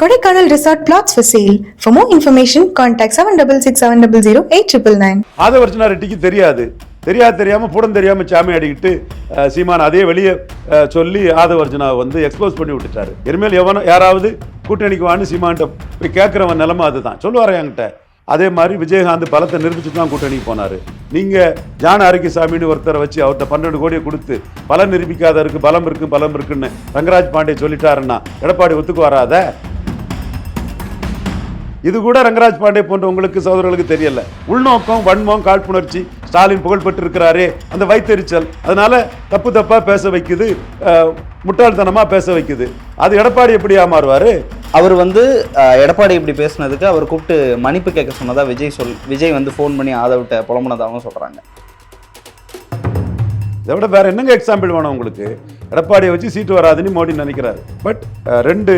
Kodaikanal Resort plots for sale. For more information, contact 766700 8999. ஆதவர்ஜனா ரெட்டிக்கு தெரியாது. தெரியாது தெரியாம புடம் தெரியாமல் சாமி அடிக்கிட்டு சீமான் அதே வெளியே சொல்லி ஆதவர்ஜனா வந்து எக்ஸ்போஸ் பண்ணி விட்டுட்டாரு. இனிமேல் எவனோ யாராவது கூட்டணிக்கு வான்னு சீமான்ட்ட போய் கேட்குறவன் நிலமை அதுதான். சொல்லுவார் என்கிட்ட. அதே மாதிரி விஜயகாந்த் பலத்தை நிரூபிச்சு தான் கூட்டணிக்கு போனாரு. நீங்க ஜான ஆரோக்கியசாமின்னு ஒருத்தரை வச்சு அவர்கிட்ட பன்னெண்டு கோடியை கொடுத்து பலம் நிரூபிக்காதருக்கு பலம் இருக்கு பலம் இருக்குன்னு ரங்கராஜ் பாண்டே சொல்லிட்டாருன்னா எடப்பாடி ஒத்துக்கு வராத இது கூட ரங்கராஜ் பாண்டே போன்றவங்களுக்கு சகோதரர்களுக்கு தெரியல. உள்நோக்கம் வன்மம் காழ்ப்புணர்ச்சி ஸ்டாலின் புகழ்பெற்று இருக்கிறாரே அந்த வைத்தெரிச்சல். அதனால தப்பு தப்பா பேச வைக்குது அஹ், முட்டாள்தனமா பேச வைக்குது. அது எடப்பாடி எப்படியா மாறுவாரு? அவர் வந்து எடப்பாடி இப்படி பேசுனதுக்கு அவர் கூப்பிட்டு மன்னிப்பு கேட்க சொன்னதா விஜய் சொல் விஜய் வந்து ஃபோன் பண்ணி ஆதவிட்ட புலம்புனதாகவும் சொல்றாங்க. இதை விட வேற என்னங்க எக்ஸாம்பிள் வேணும் உங்களுக்கு? எடப்பாடியை வச்சு சீட்டு வராதுன்னு மோடி நினைக்கிறாரு. பட் ரெண்டு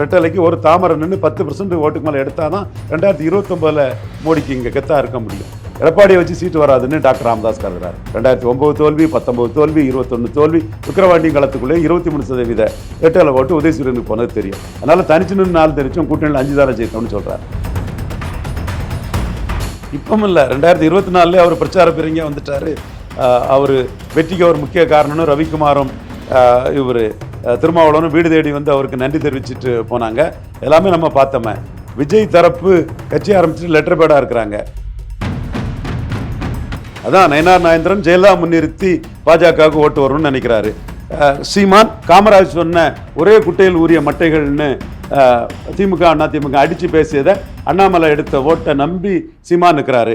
ரெட்டலைக்கு ஒரு தாமரை நின்று பத்து பர்சன்ட் ஓட்டுக்கு மேலே எடுத்தால் தான் ரெண்டாயிரத்தி இருபத்தொம்பதில் மோடிக்கு இங்கே கெத்தா இருக்க முடியும். எடப்பாடியை வச்சு சீட்டு வராதுன்னு டாக்டர் ராமதாஸ் கருதுறாரு. ரெண்டாயிரத்தி ஒம்பது தோல்வி பத்தொம்பது தோல்வி இருபத்தொன்று தோல்வி விக்கிரவாண்டி களத்துக்குள்ளே இருபத்தி மூணு சதவீத ரெட்டலை ஓட்டு உதயசூரியனுக்கு போனது தெரியும். அதனால தனிச்சு நின்று நாலு தெரிச்சும் கூட்டணியில் அஞ்சு தானே ஜெயித்தோம்னு சொல்கிறார் இப்பவும் இல்லை. ரெண்டாயிரத்தி இருபத்தி நாலுலேயே அவர் பிரச்சார பிரிங்க வந்துட்டாரு. அவர் வெற்றிக்கு அவர் முக்கிய காரணம்னு ரவிக்குமாரும் இவர் திருமாவளவனும் வீடு தேடி வந்து அவருக்கு நன்றி தெரிவிச்சுட்டு போனாங்க. எல்லாமே நம்ம பார்த்தோமே. விஜய் தரப்பு கட்சி ஆரம்பிச்சுட்டு லெட்டர் பேடாக இருக்கிறாங்க. அதான் நயனார் நாயந்திரன் ஜெயலலிதா முன்னிறுத்தி பாஜகவுக்கு ஓட்டு வரும்னு நினைக்கிறாரு. அஹ், சீமான் காமராஜ் சொன்ன ஒரே குட்டையில் ஊறிய மட்டைகள்னு திமுக அண்ணா திமுக அடிச்சு பேசியதை அண்ணாமலை எடுத்த ஓட்டை நம்பி சீமான் இருக்கிறாரு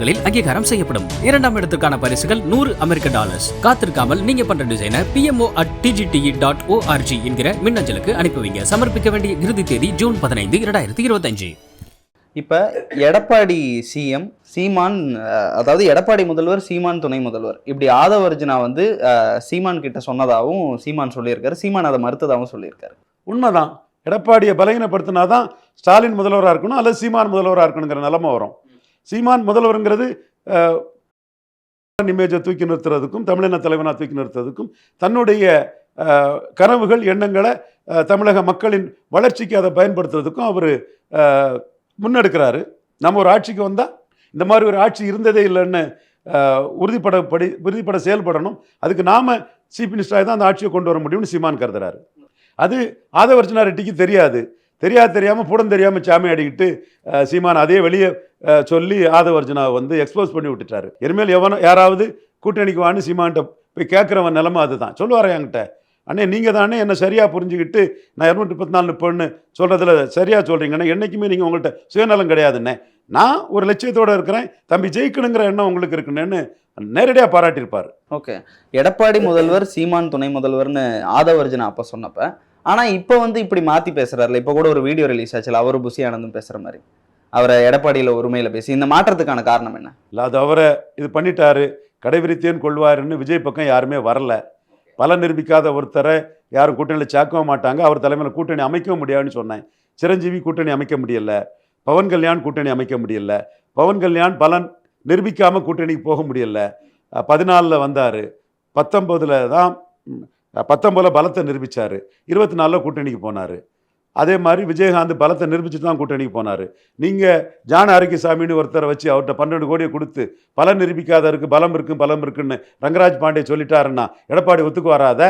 ஊடகத்தலங்களில் அங்கீகாரம் செய்யப்படும். இரண்டாம் இடத்துக்கான பரிசுகள் நூறு அமெரிக்க டாலர்ஸ். காத்திருக்காமல் நீங்க பண்ற டிசைனை PMO at DGTE dot org என்கிற மின்னஞ்சலுக்கு அனுப்பி வைங்க சமர்ப்பிக்க வேண்டிய இறுதி தேதி ஜூன் பதினைந்து இரண்டாயிரத்தி இருபத்தஞ்சு. இப்போ எடப்பாடி சிஎம் சீமான் அதாவது எடப்பாடி முதல்வர் சீமான் துணை முதல்வர். இப்படி ஆதவர்ஜுனா வந்து சீமான் கிட்ட சொன்னதாகவும் சீமான் சொல்லியிருக்காரு. சீமான் அதை மறுத்ததாகவும் சொல்லியிருக்காரு. உண்மைதான். எடப்பாடியை பலகீனப்படுத்தினாதான் ஸ்டாலின் முதல்வராக இருக்கணும் அல்லது சீமான் முதல்வராக இருக்கணுங்கிற நிலைமை வரும். சீமான் முதல்வருங்கிறது இமேஜை தூக்கி நிறுத்துறதுக்கும் தமிழின தலைவனாக தூக்கி நிறுத்துறதுக்கும் தன்னுடைய கனவுகள் எண்ணங்களை தமிழக மக்களின் வளர்ச்சிக்கு அதை பயன்படுத்துறதுக்கும் அவர் முன்னெடுக்கிறாரு. நம்ம ஒரு ஆட்சிக்கு வந்தால் இந்த மாதிரி ஒரு ஆட்சி இருந்ததே இல்லைன்னு உறுதிப்பட உறுதிப்படப்படி உறுதிப்பட செயல்படணும். அதுக்கு நாம் சீஃப் மினிஸ்டராக தான் அந்த ஆட்சியை கொண்டு வர முடியும்னு சீமான் கருதுறாரு. அது ஆதவர்ஜனா ரெட்டிக்கு தெரியாது. தெரியாது தெரியாமல் புடம் தெரியாமல் சாமி அடிக்கிட்டு சீமான் அதே வெளியே சொல்லி ஆதவர்ஜனாவை வந்து எக்ஸ்போஸ் பண்ணி விட்டுட்டாரு. இனிமேல் எவனோ யாராவது கூட்டணிக்கு வான்னு சீமான்ட்ட போய் கேட்குறவன் நிலமை அதுதான். சொல்லுவாரே என்கிட்ட அண்ணே நீங்கள் தானே என்னை சரியாக புரிஞ்சுக்கிட்டு நான் இரநூத்தி முப்பத்தி நாலு பொண்ணு சொல்கிறதுல சரியாக சொல்கிறீங்கண்ணே என்றைக்குமே நீங்கள் உங்கள்கிட்ட சுயநலம் கிடையாதுண்ணே. நான் ஒரு லட்சியத்தோடு இருக்கிறேன் தம்பி ஜெயிக்கணுங்கிற எண்ணம் உங்களுக்கு இருக்குன்னு நேரடியாக பாராட்டியிருப்பார். ஓகே. எடப்பாடி முதல்வர் சீமான் துணை முதல்வர்னு ஆதவர்ஜன அப்போ சொன்னப்போ ஆனால் இப்போ வந்து இப்படி மாற்றி பேசுகிறாருல இப்போ கூட ஒரு வீடியோ ரிலீஸ் ஆச்சுல. அவர் புசி ஆனந்தும் பேசுகிற மாதிரி. அவரை எடப்பாடியில் உரிமையில் பேசி இந்த மாற்றத்துக்கான காரணம் என்ன? இல்லை அது அவரை இது பண்ணிட்டாரு. கடைபிடித்தேன் கொள்வாருன்னு விஜய் பக்கம் யாருமே வரல. பல நிரூபிக்காத ஒருத்தரை யாரும் கூட்டணியில் சேர்க்கவும் மாட்டாங்க. அவர் தலைமையில் கூட்டணி அமைக்கவும் முடியாதுன்னு சொன்னேன். சிரஞ்சீவி கூட்டணி அமைக்க முடியல. பவன் கல்யாண் கூட்டணி அமைக்க முடியல. பவன் கல்யாண் பலன் நிரூபிக்காமல் கூட்டணிக்கு போக முடியல. பதினாலில் வந்தார். பத்தொம்போதில் தான் பத்தொம்பதில் பலத்தை நிரூபித்தார் இருபத்தி நாலில் கூட்டணிக்கு போனார். அதே மாதிரி விஜயகாந்த் பலத்தை நிரூபிச்சுட்டு தான் கூட்டணிக்கு போனார். நீங்கள் ஜான ஆரோக்கியசாமின்னு ஒருத்தரை வச்சு அவர்கிட்ட பன்னெண்டு கோடியை கொடுத்து பலன் நிரூபிக்காதருக்கு பலம் இருக்கும் பலம் இருக்குன்னு ரங்கராஜ் பாண்டே சொல்லிட்டாருன்னா எடப்பாடி ஒத்துக்கு வராத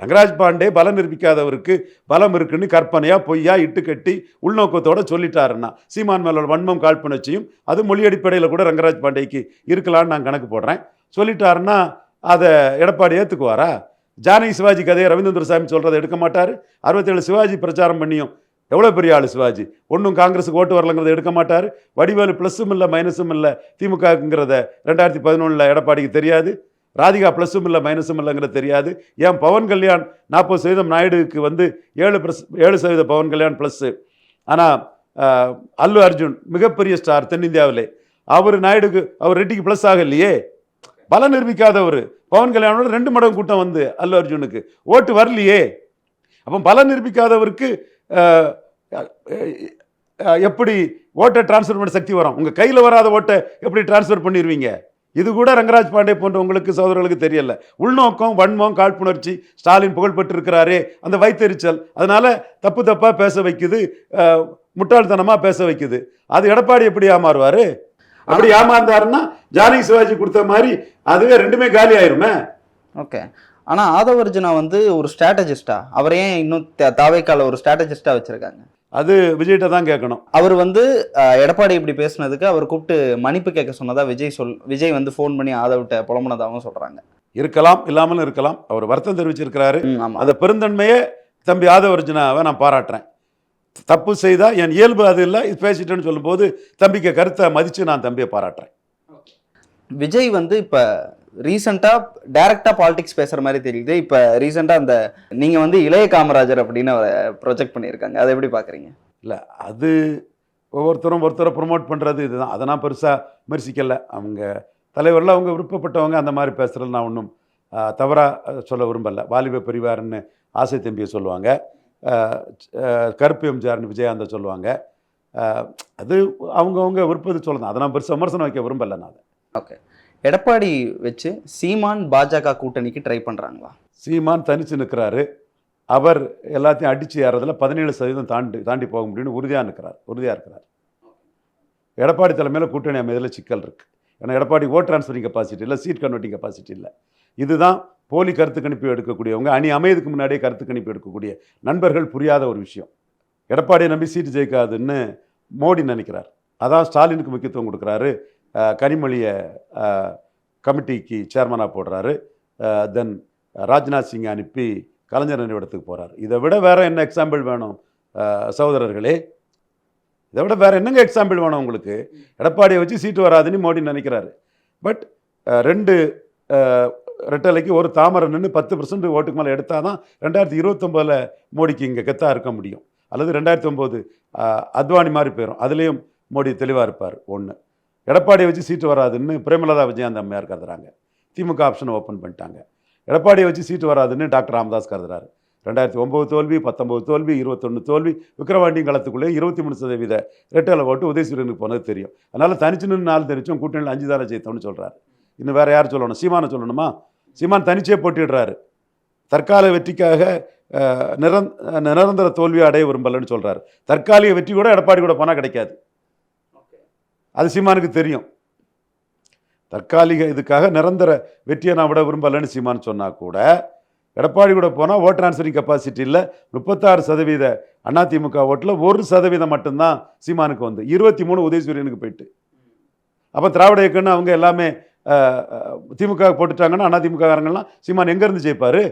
ரங்கராஜ் பாண்டே பலம் நிரூபிக்காதவருக்கு பலம் இருக்குன்னு கற்பனையாக பொய்யா இட்டு கட்டி உள்நோக்கத்தோட சொல்லிட்டாருன்னா சீமான் மேலோட வன்மம் காழ்ப்புணர்ச்சியும் அது மொழி அடிப்படையில் கூட ரங்கராஜ் பாண்டேக்கு இருக்கலான்னு நான் கணக்கு போடுறேன். சொல்லிட்டாருன்னா அதை எடப்பாடி ஏற்றுக்குவாரா ஜானகி சிவாஜி கதையை ரவீந்திர சாமி சொல்கிறத எடுக்க மாட்டார். அறுபத்தேழு சிவாஜி பிரச்சாரம் பண்ணியும் எவ்வளோ பெரிய ஆள் சிவாஜி? ஒன்றும் காங்கிரஸுக்கு ஓட்டு வரலங்கிறத எடுக்க மாட்டார். வடிவேலு ப்ளஸ்ஸும் இல்லை மைனஸும் இல்லை திமுகங்கிறத ரெண்டாயிரத்தி பதினொன்றில் எடப்பாடிக்கு தெரியாது. ராதிகா ப்ளஸ்ஸும் இல்லை மைனஸும் இல்லைங்கிறது தெரியாது. ஏன் பவன் கல்யாண் நாற்பது சதவீதம் நாயுடுக்கு வந்து ஏழு ப்ளஸ் ஏழு சதவீத பவன் கல்யாண் ப்ளஸ்ஸு ஆனால் அல்லு அர்ஜுன் மிகப்பெரிய ஸ்டார் தென்னிந்தியாவிலே. அவர் நாயுடுக்கு அவர் ரெட்டிக்கு ப்ளஸ் ஆகலையே. பலம் நிரூபிக்காதவர். பவன் கல்யாணோட ரெண்டு மடங்கு கூட்டம் வந்து அல்லு அர்ஜுனுக்கு. ஓட்டு வரலையே. அப்போ பலம் நிரூபிக்காதவருக்கு எப்படி ஓட்டை டிரான்ஸ்ஃபர் பண்ண சக்தி வரும்? உங்கள் கையில் வராத ஓட்டை எப்படி டிரான்ஸ்ஃபர் பண்ணிடுவீங்க இது கூட ரங்கராஜ் பாண்டே போன்ற உங்களுக்கு சோதரர்களுக்கு தெரியல. உள்நோக்கம் வன்மம் காழ்ப்புணர்ச்சி ஸ்டாலின் புகழ்பெற்று இருக்கிறாரே அந்த வைத்தெரிச்சல். அதனால் தப்பு தப்பாக பேச வைக்குது முட்டாள்தனமாக பேச வைக்குது. அது எடப்பாடி எப்படி மாறுவார்? அப்படி ஏமாந்தாருன்னா ஜானகி சிவாஜி கொடுத்த மாதிரி அதுவே ரெண்டுமே காலி ஆயிருமே. ஓகே. ஆனா ஆதவர்ஜுனா வந்து ஒரு ஸ்ட்ராட்டஜிஸ்டா அவரே இன்னும் தாவேக்கால ஒரு ஸ்ட்ராட்டஜிஸ்டா வச்சிருக்காங்க. அது விஜய்கிட்ட தான் கேட்கணும். அவர் வந்து எடப்பாடி இப்படி பேசுனதுக்கு அவர் கூப்பிட்டு மன்னிப்பு கேட்க சொன்னதா விஜய் சொல் விஜய் வந்து ஃபோன் பண்ணி ஆதவிட்ட புலம்புனதாகவும் சொல்றாங்க. இருக்கலாம் இல்லாமலும் இருக்கலாம். அவர் வருத்தம் தெரிவிச்சிருக்கிறாரு. அந்த பெருந்தன்மையே தம்பி ஆதவர்ஜுனாவை நான் பாராட்டுறேன். தப்பு செய்தா என் இயல்பு அது இல்லை இது பேசிட்டேன்னு சொல்லும்போது தம்பிக்கு கருத்தை மதித்து நான் தம்பியை பாராட்டுறேன். விஜய் வந்து இப்ப ரீசெண்டா டைரக்டா பாலிடிக்ஸ் பேசுற மாதிரி தெரியுது. இப்ப ரீசெண்டா அந்த நீங்க வந்து இளைய காமராஜர் அப்படின்னு ப்ரொஜெக்ட் பண்ணியிருக்காங்க. அதை எப்படி பாக்குறீங்க? இல்லை அது ஒவ்வொருத்தரும் ஒருத்தரை ப்ரொமோட் பண்ணுறது இதுதான். அதை நான் பெருசாக விமர்சிக்கலை. அவங்க தலைவரில் அவங்க விருப்பப்பட்டவங்க அந்த மாதிரி பேசுகிறது நான் ஒன்றும் தவறாக சொல்ல விரும்பலை. வாலிப பெரிவார்னு ஆசை தம்பியை சொல்லுவாங்க. கருப்பு எம்ஜிஆர்னு விஜயாந்த சொல்லுவாங்க. அது அவங்கவுங்க விருப்பத்தை சொல்லலாம் அதை நான் பெருசாக விமர்சனம் வைக்க விரும்பலை நான் ஓகே. எடப்பாடி வச்சு சீமான் பாஜக கூட்டணிக்கு ட்ரை பண்றாங்களா? சீமான் தனிச்சு நிற்கிறாரு அவர் எல்லாத்தையும் அடித்து ஏறதுல பதினேழு சதவீதம் தாண்டி தாண்டி போக முடியும்னு உறுதியாக நிற்கிறார் உறுதியாக இருக்கிறார். எடப்பாடி தலைமையில் கூட்டணி அமைதியில் சிக்கல் இருக்குது ஏன்னா எடப்பாடி ஓட் ட்ரான்ஸ்ஃபரிங் கெப்பாசிட்டி இல்லை சீட் கன்வெர்ட்டிங் கெப்பாசிட்டி இல்லை. இதுதான் போலி கருத்து கணிப்பு எடுக்கக்கூடியவங்க அணி அமையதுக்கு முன்னாடியே கருத்து கணிப்பு எடுக்கக்கூடிய நண்பர்கள் புரியாத ஒரு விஷயம். எடப்பாடியை நம்பி சீட்டு ஜெயிக்காதுன்னு மோடி நினைக்கிறார். அதான் ஸ்டாலினுக்கு முக்கியத்துவம் கொடுக்குறாரு. கனிமொழியை கமிட்டிக்கு சேர்மனாக போடுறாரு. தென் ராஜ்நாத் சிங்கை அனுப்பி கலைஞர் நினைவிடத்துக்கு போகிறார் இதை விட வேறு என்ன எக்ஸாம்பிள் வேணும் சகோதரர்களே? இதை விட வேறு என்னங்க எக்ஸாம்பிள் வேணும் உங்களுக்கு? எடப்பாடியை வச்சு சீட்டு வராதுன்னு மோடி நினைக்கிறாரு. பட் ரெண்டு ரெட்டலைக்கு ஒரு தாமரை நின்று பத்து பர்சன்ட் ஓட்டுக்கு மேலே எடுத்தால் தான் ரெண்டாயிரத்தி இருபத்தொம்போதில் மோடிக்கு இங்கே கெத்தாக இருக்க முடியும். அல்லது ரெண்டாயிரத்தி ஒம்பது அத்வானி மாதிரி போயிடும் அதுலேயும் மோடி தெளிவாக இருப்பார் ஒன்று எடப்பாடியை வச்சு சீட்டு வராதுன்னு பிரேமலதா விஜயகாந்த் அம்மையார் கருதுறாங்க. திமுக ஆப்ஷனை ஓப்பன் பண்ணிட்டாங்க. எடப்பாடியை வச்சு சீட்டு வராதுன்னு டாக்டர் ராமதாஸ் கருதுறாரு. ரெண்டாயிரத்தி ஒம்பது தோல்வி பத்தொம்பது தோல்வி இருபத்தொன்று தோல்வி விக்கிரவாண்டியும் களத்துக்குள்ளே இருபத்தி மூணு சதவீத ரெட்டலை ஓட்டு உதயசூரியனுக்கு போனது தெரியும். அதனால் தனிச்சு நின்று நாலு தெரிச்சோம் கூட்டணியில் அஞ்சு தானே ஜெயித்தோம்னு சொல்கிறாரு இன்னும் வேறு யார் சொல்லணும்? சீமானை சொல்லணுமா? சீமான் தனிச்சே போட்டிடுறாரு தற்கால வெற்றிக்காக அஹ், நிரந் நிரந்தர தோல்வியை அடைய விரும்பலன்னு சொல்கிறாரு தற்காலிக வெற்றி கூட எடப்பாடி கூட போனால் கிடைக்காது. அது சீமானுக்கு தெரியும். தற்காலிக இதுக்காக நிரந்தர வெற்றியை நான் விட விரும்பலன்னு சீமான் சொன்னால் கூட எடப்பாடி கூட போனால் ஓட் ட்ரான்ஸ்ஃபரிங் கெப்பாசிட்டியில் முப்பத்தாறு சதவீத அதிமுக ஓட்டில் ஒரு சதவீதம் மட்டும்தான் சீமானுக்கு வந்து. இருபத்தி மூணு உதயசூரியனுக்கு போயிட்டு. அப்போ திராவிட இயக்கம்னு அவங்க எல்லாமே திமுக போட்டுட்டாங்கன்னா அதிமுககாரங்கள்லாம் சீமான் எங்கேருந்து ஜெயிப்பார்?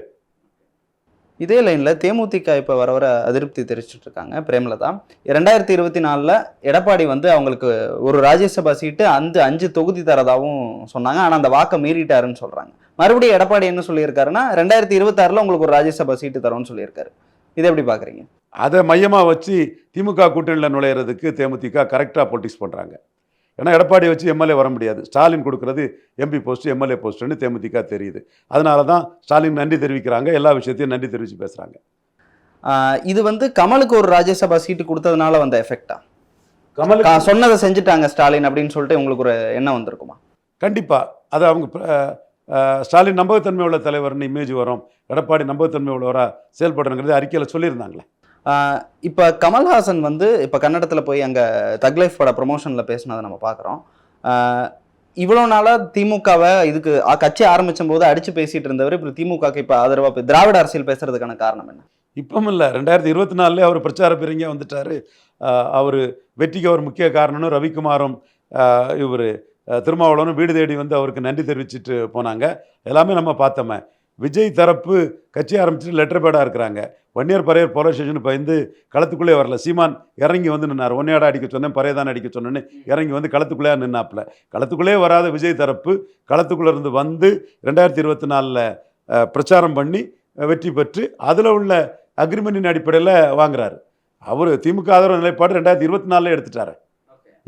இதே லைன்ல தேமுதிக இப்ப வர வர அதிருப்தி தெரிவிச்சிட்டு இருக்காங்க. பிரேமலதா. ரெண்டாயிரத்தி இருபத்தி நாலுல எடப்பாடி வந்து அவங்களுக்கு ஒரு ராஜ்யசபா சீட்டு அந்த அஞ்சு தொகுதி தரதாவும் சொன்னாங்க. ஆனா அந்த வாக்கை மீறிட்டாருன்னு சொல்றாங்க. மறுபடியும் எடப்பாடி என்ன சொல்லியிருக்காருன்னா ரெண்டாயிரத்தி இருபத்தாறுல உங்களுக்கு ஒரு ராஜ்யசபா சீட்டு தரோம்னு சொல்லியிருக்காரு. இதை எப்படி பாக்குறீங்க? அதை மையமாக வச்சு திமுக கூட்டணியில் நுழையிறதுக்கு தேமுதிக கரெக்டாக பொலிட்டிக்ஸ் பண்ணுறாங்க ஏன்னா எடப்பாடியை வச்சு எம்எல்ஏ வர முடியாது. ஸ்டாலின் கொடுக்குறது எம்பி போஸ்ட் எம்எல்ஏ போஸ்ட்டுன்னு தேமுதிக தெரியுது. அதனால தான் ஸ்டாலின் நன்றி தெரிவிக்கிறாங்க எல்லா விஷயத்தையும் நன்றி தெரிவித்து பேசுகிறாங்க இது வந்து கமலுக்கு ஒரு ராஜ்யசபா சீட்டு கொடுத்ததுனால வந்த எஃபெக்டா கமல் சொன்னதை செஞ்சுட்டாங்க ஸ்டாலின் அப்படின்னு சொல்லிட்டு உங்களுக்கு ஒரு எண்ணம் வந்திருக்குமா? கண்டிப்பாக அது அவங்க ஸ்டாலின் நம்பகத்தன்மை உள்ள தலைவர்னு இமேஜ் வரும். எடப்பாடி நம்பகத்தன்மை உள்ளவராக செயல்படுறங்கிறது அறிக்கையில் சொல்லியிருந்தாங்களே. இப்போ கமல்ஹாசன் வந்து இப்போ கன்னடத்தில் போய் அங்கே தக்லைஃப் பட ப்ரொமோஷனில் பேசினதை நம்ம பார்க்குறோம் இவ்வளோ நாளாக திமுகவை இதுக்கு கட்சி ஆரம்பித்த போது அடிச்சு பேசிகிட்டு இருந்தவர் இப்போ திமுகக்கு இப்போ ஆதரவாக திராவிட அரசியல் பேசுறதுக்கான காரணம் என்ன? இப்பவும் இல்லை. ரெண்டாயிரத்தி இருபத்தி நாலுலேயே அவர் பிரச்சார பிரிங்க வந்துட்டார். அவர் வெற்றிக்கு அவர் முக்கிய காரணம்னு ரவிக்குமாரும் இவர் திருமாவளவனும் வீடு தேடி வந்து அவருக்கு நன்றி தெரிவிச்சிட்டு போனாங்க. எல்லாமே நம்ம பார்த்தோமே. விஜய் தரப்பு கட்சி ஆரம்பிச்சுட்டு லெட்டர் பேடாக இருக்கிறாங்க. வன்னியர் பறையர் போலீஸ் ஸ்டேஷன் பயந்து களத்துக்குள்ளே வரல. சீமான் இறங்கி வந்து நின்னார். ஒன்னையாட அடிக்க சொன்னேன் பறையதான் அடிக்க சொன்னேன்னு இறங்கி வந்து களத்துக்குள்ளே நின்னாப்புல. களத்துக்குள்ளே வராத விஜய் தரப்பு களத்துக்குள்ளே இருந்து வந்து ரெண்டாயிரத்தி இருபத்தி நாலில் பிரச்சாரம் பண்ணி வெற்றி பெற்று அதில் உள்ள அக்ரிமெண்டின் அடிப்படையில் வாங்குறாரு. அவர் திமுக ஆதரவு நிலைப்பாடு ரெண்டாயிரத்தி இருபத்தி நாலில் எடுத்துட்டாரு.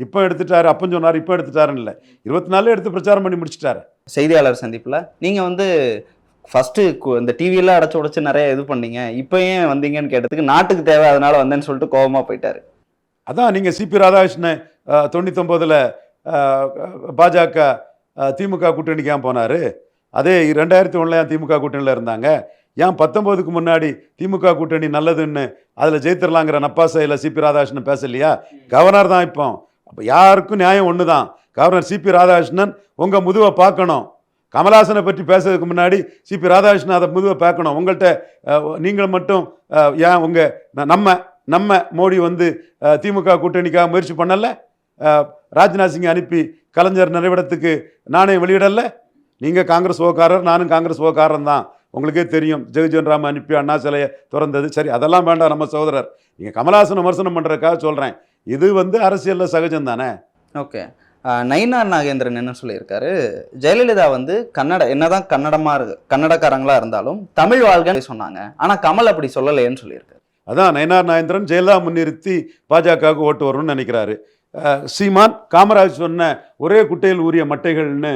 இப்போ எடுத்துட்டாரு. அப்போ சொன்னார் இப்போ எடுத்துட்டாருன்னு இல்லை. இருபத்தி நாலில் எடுத்து பிரச்சாரம் பண்ணி முடிச்சிட்டாரு. செய்தியாளர் சந்திப்பில் நீங்கள் வந்து ஃபர்ஸ்ட் இந்த டிவியெல்லாம் அடைச்சி உடச்சி நிறைய இது பண்ணீங்க. இப்போ ஏன் வந்தீங்கன்னு கேட்டதுக்கு நாட்டுக்கு தேவை அதனால வந்தேன்னு சொல்லிட்டு கோபமாக போயிட்டாரு. அதான் நீங்கள் சிபி ராதாகிருஷ்ணன் அஹ், பாஜக திமுக கூட்டணிக்கு ஏன் போனார்? அதே ரெண்டாயிரத்தி ஒன்றில் ஏன் திமுக கூட்டணியில் இருந்தாங்க? ஏன் பத்தொம்போதுக்கு முன்னாடி திமுக கூட்டணி நல்லதுன்னு அதில் ஜெயித்திரலாங்கிற நப்பாசையில் சிபி ராதாகிருஷ்ணன் பேசலையா? கவர்னர் தான் இப்போ. அப்போ யாருக்கும் நியாயம் ஒன்று தான் கவர்னர் சிபி ராதாகிருஷ்ணன் உங்கள் முதுவை பார்க்கணும். கமலாசனை பற்றி பேசுறதுக்கு முன்னாடி சிபி ராதாகிருஷ்ணன் அதை முதுவை பார்க்கணும். உங்கள்கிட்ட நீங்கள் மட்டும் ஏன் உங்கள் நம்ம நம்ம மோடி வந்து திமுக கூட்டணிக்காக முயற்சி பண்ணலை? ராஜ்நாத் சிங்கை அனுப்பி கலைஞர் நிறைவிடத்துக்கு நானே வெளியிடல? நீங்கள் காங்கிரஸ் ஓக்காரர் நானும் காங்கிரஸ் ஓக்காரன் தான். உங்களுக்கே தெரியும் ஜெகஜன் ராம் அனுப்பி அண்ணா சிலையை திறந்தது. சரி அதெல்லாம் வேண்டாம் நம்ம சகோதரர். நீங்கள் கமலாசன் விமர்சனம் பண்ணுறதுக்காக சொல்கிறேன் இது வந்து அரசியலில் சகஜம் தானே ஓகே. நயினார் நாகேந்திரன் என்ன சொல்லியிருக்காரு? ஜெயலலிதா வந்து கன்னட என்னதான் கன்னடமா இருக்கு கன்னடக்காரங்களா இருந்தாலும் தமிழ் வாழ்கன்னு சொன்னாங்க. ஆனா கமல் அப்படி சொல்லலையேன்னு சொல்லியிருக்காரு. அதான் நயனார் நாகேந்திரன் ஜெயலலிதா முன்னிறுத்தி பாஜகவுக்கு ஓட்டு வரும்னு நினைக்கிறாரு. சீமான் காமராஜ் சொன்ன ஒரே குட்டையில் ஊறிய மட்டைகள்னு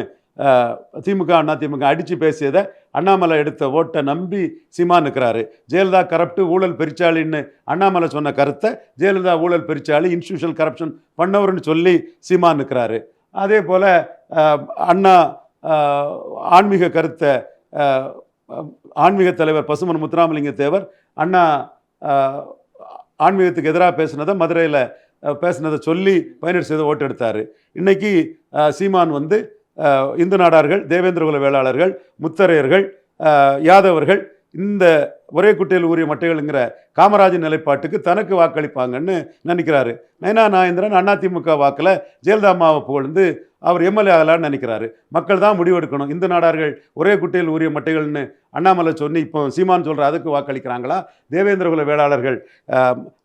திமுக அண்ணா திமுக அடித்து பேசியதை அண்ணாமலை எடுத்த ஓட்டை நம்பி சீமான் இருக்கிறாரு ஜெயலலிதா கரப்டு ஊழல் பெருச்சாளின்னு அண்ணாமலை சொன்ன கருத்தை ஜெயலலிதா ஊழல் பெருச்சாளி இன்ஸ்டியூஷனல் கரப்ஷன் பண்ணவர்னு சொல்லி சீமான் இருக்கிறாரு அதே போல் அண்ணா ஆன்மீக கருத்தை ஆன்மீக தலைவர் பசுமன் முத்துராமலிங்க தேவர் அண்ணா ஆன்மீகத்துக்கு எதிராக பேசினதை மதுரையில் பேசினதை சொல்லி பயனீர் செய்து ஓட்டெடுத்தார். இன்றைக்கி சீமான் வந்து இந்து நாடார்கள் தேவேந்திரகுல வேளாளர்கள் முத்தரையர்கள் யாதவர்கள் இந்த ஒரே குட்டையில் ஊறிய மட்டைகள்ங்கிற காமராஜன் நிலைப்பாட்டுக்கு தனக்கு வாக்களிப்பாங்கன்னு நினைக்கிறாரு. நயனா நாயந்திரன் அதிமுக வாக்கில் ஜெயலலிதா அம்மாவை புகழ்ந்து அவர் எம்எல்ஏ ஆகலான்னு நினைக்கிறாரு. மக்கள் தான் முடிவெடுக்கணும். இந்து நாடார்கள் ஒரே குட்டையில் ஊறிய மட்டைகள்னு அண்ணாமலை சொல்லி இப்போ சீமான் சொல்கிற அதுக்கு வாக்களிக்கிறாங்களா? தேவேந்திரகுல வேளாளர்கள்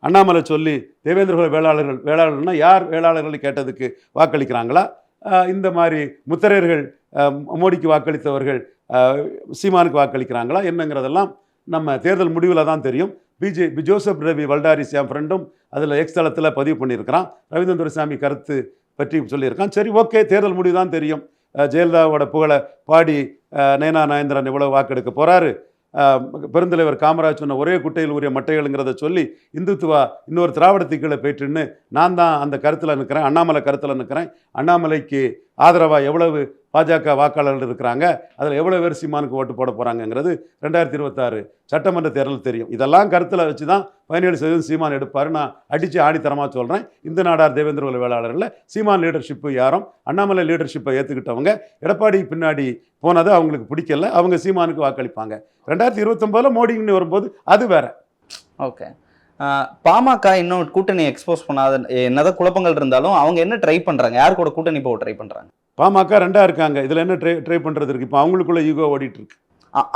அண்ணாமலை சொல்லி தேவேந்திரகுல வேளாளர்கள் வேளாளர்கள்னால் யார் வேளாளர்கள் கேட்டதுக்கு வாக்களிக்கிறாங்களா? இந்த மாதிரி முத்தரையர்கள் மோடிக்கு வாக்களித்தவர்கள் சீமானுக்கு வாக்களிக்கிறாங்களா என்னங்கிறதெல்லாம் நம்ம தேர்தல் முடிவில் தான் தெரியும். பிஜே பி ஜோசப் ரவி வல்டாரிஸ் என் ஃப்ரெண்டும் அதில் எக்ஸ் தளத்தில் பதிவு பண்ணியிருக்கிறான். ரவீந்திர துரைசாமி கருத்து பற்றி சொல்லியிருக்கான். சரி ஓகே தேர்தல் முடிவு தான் தெரியும். ஜெயலலிதாவோட புகழை பாடி நயனா நாயந்திரன் எவ்வளோ வாக்கெடுக்க போகிறாரு பெருந்தலைவர் காமராஜ் சொன்ன ஒரே குட்டையில் உரிய மட்டைகள்ங்கிறத சொல்லி இந்துத்துவா இன்னொரு திராவிடத்துக்கு கீழே போயிட்டுன்னு நான் தான் அந்த கருத்தில் நிற்கிறேன் அண்ணாமலை கருத்தில் நிற்கிறேன் அண்ணாமலைக்கு ஆதரவாக எவ்வளவு பாஜக வாக்காளர்கள் இருக்கிறாங்க. அதில் எவ்வளோ பேர் சீமானுக்கு ஓட்டு போட போகிறாங்கங்கிறது ரெண்டாயிரத்தி இருபத்தாறு சட்டமன்ற தேர்தல் தெரியும். இதெல்லாம் கருத்தில் வச்சு தான் பதினேழு சதவீதம் சீமான் எடுப்பார். நான் அடித்து ஆணித்தரமாக சொல்கிறேன் இந்த நாடார் தேவேந்திர குல வேளாளர்களில் சீமான் லீடர்ஷிப்பு யாரும் அண்ணாமலை லீடர்ஷிப்பை ஏற்றுக்கிட்டவங்க எடப்பாடி பின்னாடி போனது அவங்களுக்கு பிடிக்கல. அவங்க சீமானுக்கு வாக்களிப்பாங்க. ரெண்டாயிரத்தி இருபத்தொம்போதில் மோடின்னு வரும்போது அது வேற. ஓகே. பாமக இன்னும் கூட்டணி எக்ஸ்போஸ் பண்ணாத என்னதான் குழப்பங்கள் இருந்தாலும் அவங்க என்ன ட்ரை பண்றாங்க? யார் கூட கூட்டணி போக ட்ரை பண்றாங்க? பாமக ரெண்டா இருக்காங்க. இதில் என்ன ட்ரை ட்ரை பண்ணுறது இருக்கு? இப்போ அவங்களுக்குள்ள ஈகோ ஓடிட்டு இருக்கு.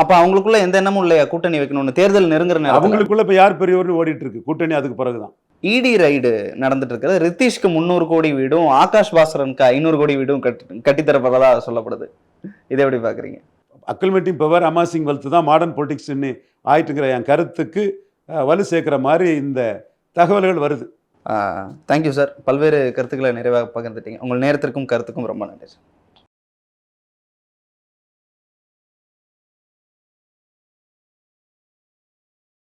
அப்ப அவங்களுக்குள்ள எந்த எண்ணமும் இல்லையா? கூட்டணி வைக்கணும்னு. தேர்தல் நெருங்குற நேரத்துல. அவங்களுக்குள்ள இப்போ யார் பெரியவர்னு ஓடிட்டு இருக்கு? கூட்டணி அதுக்கு பிறகுதான். இடி ரைடு நடந்துட்டு இருக்கிறது ரித்தீஷ்க்கு முந்நூறு கோடி வீடும் ஆகாஷ் பாஸ்கரனுக்கு ஐநூறு கோடி வீடும் கட்டி கட்டித்தரப்பதா சொல்லப்படுது. இதை எப்படி பாக்குறீங்க? அக்கல்மெட்டிங் பவர் அமாசிங் வெல்த் தான் மாடர்ன் பொலிட்டிக்ஸ்னு ஆயிட்டுங்கிற என் கருத்துக்கு வலு சேர்க்குற மாதிரி இந்த தகவல்கள் வருது. தேங்க்யூ சார் பல்வேறு கருத்துக்களை நிறைவாக பகிர்ந்துட்டீங்க. உங்கள் நேரத்திற்கும் கருத்துக்கும் ரொம்ப நன்றி சார்